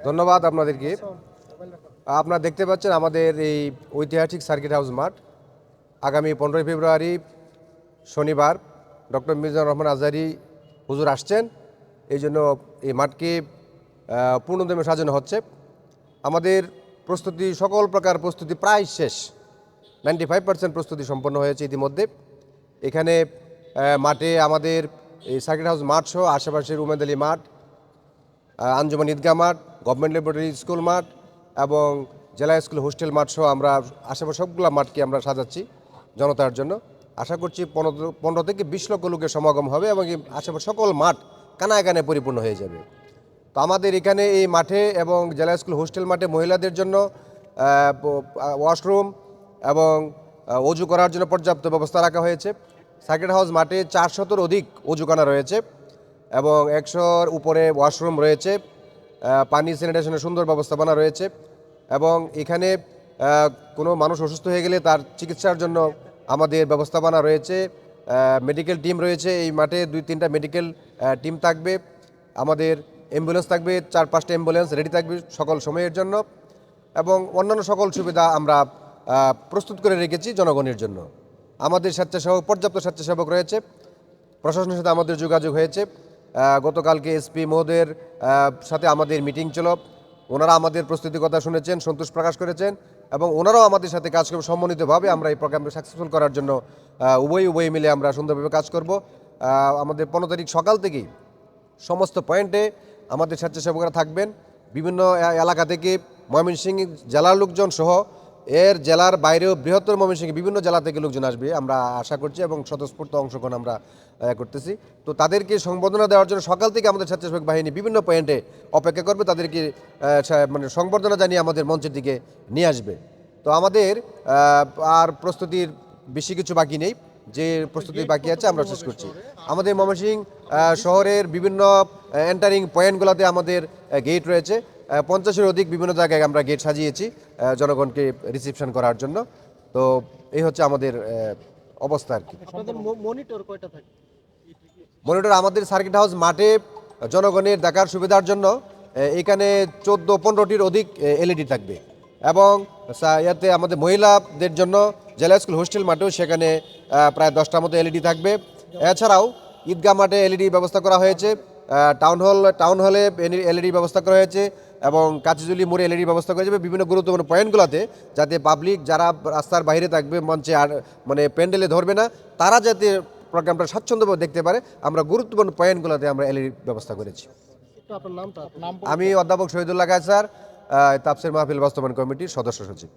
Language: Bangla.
ধন্যবাদ আপনাদেরকে। আপনারা দেখতে পাচ্ছেন আমাদের এই ঐতিহাসিক সার্কিট হাউস মাঠ। আগামী পনেরোই ফেব্রুয়ারি শনিবার ডক্টর মির্জার রহমান আজারি হুজুর আসছেন। এই জন্য এই মাঠকে পূর্ণদমে সাজানো হচ্ছে। আমাদের প্রস্তুতি, সকল প্রকার প্রস্তুতি প্রায় শেষ। নাইনটি ফাইভ পার্সেন্ট প্রস্তুতি সম্পন্ন হয়েছে ইতিমধ্যে। এখানে মাঠে আমাদের এই সার্কিট হাউস মাঠ সহ আশেপাশের উমেদ মাঠ আঞ্জুমান ঈদগাহ মাঠ, গভর্নমেন্ট ল্যাবরেটরি স্কুল মাঠ এবং জেলা স্কুল হোস্টেল মাঠ সহ আমরা আশেপাশে সবগুলো মাঠকে আমরা সাজাচ্ছি জনতার জন্য। আশা করছি পনেরো পনেরো থেকে বিশ লক্ষ লোকের সমাগম হবে এবং আশেপাশে সকল মাঠ কানায় কানায় পরিপূর্ণ হয়ে যাবে। তো আমাদের এখানে এই মাঠে এবং জেলা স্কুল হোস্টেল মাঠে মহিলাদের জন্য ওয়াশরুম এবং অজু করার জন্য পর্যাপ্ত ব্যবস্থা রাখা হয়েছে। সার্কিট হাউস মাঠে চারশতর অধিক অজুখানা রয়েছে। এবং একশোর উপরে ওয়াশরুম রয়েছে পানি স্যানিটেশনের সুন্দর ব্যবস্থাপনা রয়েছে এবং এখানে কোনো মানুষ অসুস্থ হয়ে গেলে তার চিকিৎসার জন্য আমাদের ব্যবস্থাপনা রয়েছে মেডিকেল টিম রয়েছে, এই মাঠে দুই তিনটা মেডিকেল টিম থাকবে, আমাদের অ্যাম্বুলেন্স থাকবে, চার পাঁচটা অ্যাম্বুলেন্স রেডি থাকবে সকল সময়ের জন্য এবং অন্যান্য সকল সুবিধা আমরা প্রস্তুত করে রেখেছি জনগণের জন্য। আমাদের স্বেচ্ছাসেবক, পর্যাপ্ত স্বেচ্ছাসেবক রয়েছে, প্রশাসনের সাথে আমাদের যোগাযোগ হয়েছে গতকালকে এসপি মোদের সাথে আমাদের মিটিং ছিল। ওনারা আমাদের প্রস্তুতির কথা শুনেছেন, সন্তোষ প্রকাশ করেছেন এবং ওনারাও আমাদের সাথে কাজ করবে সম্মানিতভাবে। আমরা এই প্রোগ্রামকে সাকসেসফুল করার জন্য উভয় উভয় মিলে আমরা সুন্দরভাবে কাজ করব। আমাদের পনেরো তারিখ সকাল থেকেই সমস্ত পয়েন্টে আমাদের স্বেচ্ছাসেবকরা থাকবেন। বিভিন্ন এলাকা থেকে ময়মনসিংহ জেলার লোকজন সহ এর জেলার বাইরেও বৃহত্তর ময়মনসিংহ বিভিন্ন জেলা থেকে লোকজন আসবে, আমরা আশা করছি, এবং স্বতঃস্ফূর্ত অংশগ্রহণ আমরা করতেছি। তো তাদেরকে সংবর্ধনা দেওয়ার জন্য সকাল থেকে আমাদের স্বেচ্ছাসেবক বাহিনী বিভিন্ন পয়েন্টে অপেক্ষা করবে, তাদেরকে মানে সংবর্ধনা জানিয়ে আমাদের মঞ্চের দিকে নিয়ে আসবে। তো আমাদের আর প্রস্তুতির বেশি কিছু বাকি নেই, যে প্রস্তুতি বাকি আছে আমরা শেষ করছি। আমাদের ময়মনসিংহ শহরের বিভিন্ন এন্টারিং পয়েন্টগুলোতে আমাদের গেট রয়েছে। পঞ্চাশের অধিক বিভিন্ন জায়গায় আমরা গেট সাজিয়েছি জনগণকে রিসিপশন করার জন্য। তো এই হচ্ছে আমাদের অবস্থা আর কি। মনিটর আমাদের সার্কিট হাউস মাঠে জনগণের দেখার সুবিধার জন্য এখানে চোদ্দ পনেরোটির অধিক এলইডি থাকবে। এবং ইয়াতে আমাদের মহিলাদের জন্য জেলা স্কুল হোস্টেল মাঠেও সেখানে প্রায় দশটার মতো এলইডি থাকবে। এছাড়াও ঈদগাহ মাঠে এলইডি ব্যবস্থা করা হয়েছে। টাউন হল টাউন হলে এলইডি ব্যবস্থা করা হয়েছে এবং কাচিজুলি মোড়ে এলইডি ব্যবস্থা করা যাবে বিভিন্ন গুরুত্বপূর্ণ পয়েন্টগুলোতে যাতে পাবলিক যারা রাস্তার বাইরে থাকবে মঞ্চে আর মানে প্যান্ডেলে ধরবে না তারা যাতে প্রোগ্রামটা স্বাচ্ছন্দ্যভাবে দেখতে পারে আমরা গুরুত্বপূর্ণ পয়েন্টগুলোতে আমরা এলইডি ব্যবস্থা করেছি। আমি অধ্যাপক শহীদুল্লাহ কায়সার আহ, তাপসের মাহফিল বাস্তবায়ন কমিটির সদস্য সচিব।